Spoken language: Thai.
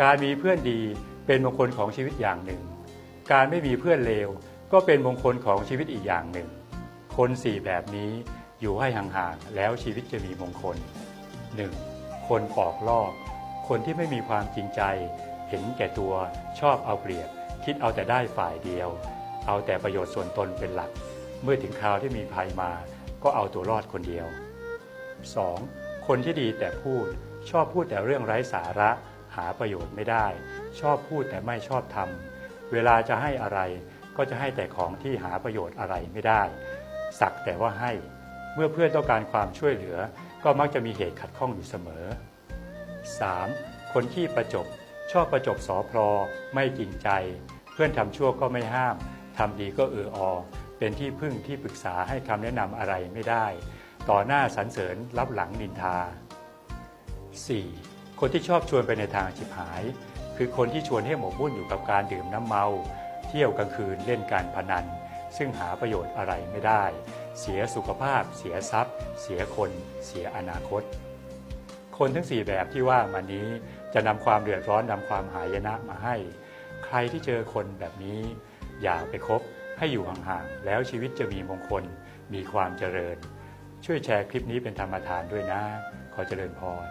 การมีเพื่อนดีเป็นมงคลของชีวิตอย่างหนึ่ง การไม่มีเพื่อนเลวก็เป็นมงคลของชีวิตอีกอย่างหนึ่ง คนสี่แบบนี้อยู่ให้ห่างๆแล้วชีวิตจะมีมงคล 1. คนปอกลอก คนที่ไม่มีความจริงใจ เห็นแก่ตัวชอบเอาเปรียบ คิดเอาแต่ได้ฝ่ายเดียว เอาแต่ประโยชน์ส่วนตนเป็นหลัก เมื่อถึงคราวที่มีภัยมา ก็เอาตัวรอดคนเดียว 2. คนที่ดีแต่พูดชอบพูดแต่เรื่องไร้สาระ หาประโยชน์ไม่ได้ ชอบพูดแต่ไม่ชอบทำเวลาจะให้อะไรก็จะให้แต่ของที่หาประโยชน์อะไรไม่ได้ สักแต่ว่าให้ เมื่อเพื่อนต้องการความช่วยเหลือ ก็มักจะมีเหตุขัดข้องอยู่เสมอ 3. คนขี้ประจบ ชอบประจบสอพลอไม่จริงใจ เพื่อนทำชั่วก็ไม่ห้ามทำดีก็เอออเป็นที่พึ่งที่ปรึกษาให้คำแนะนำอะไรไม่ได้ ต่อหน้าสรรเสริญรับหลังนินทา 4. คนที่ชอบชวนไปในทางฉิบหาย คือคนที่ชวนให้หมกมุ่นอยู่กับการดื่มน้ำเมา เที่ยวกลางคืนเล่นการพนัน ซึ่งหาประโยชน์อะไรไม่ได้ เสียสุขภาพ เสียทรัพย์ เสียคน เสียอนาคต คนทั้ง 4 แบบที่ว่ามานี้จะนำความเดือดร้อนนำความหายนะมาให้ ใครที่เจอคนแบบนี้ อย่าไปคบให้อยู่ห่างๆแล้วชีวิตจะมีมงคลมีความเจริญ ช่วยแชร์คลิปนี้เป็นธรรมทานด้วยนะ ขอเจริญพร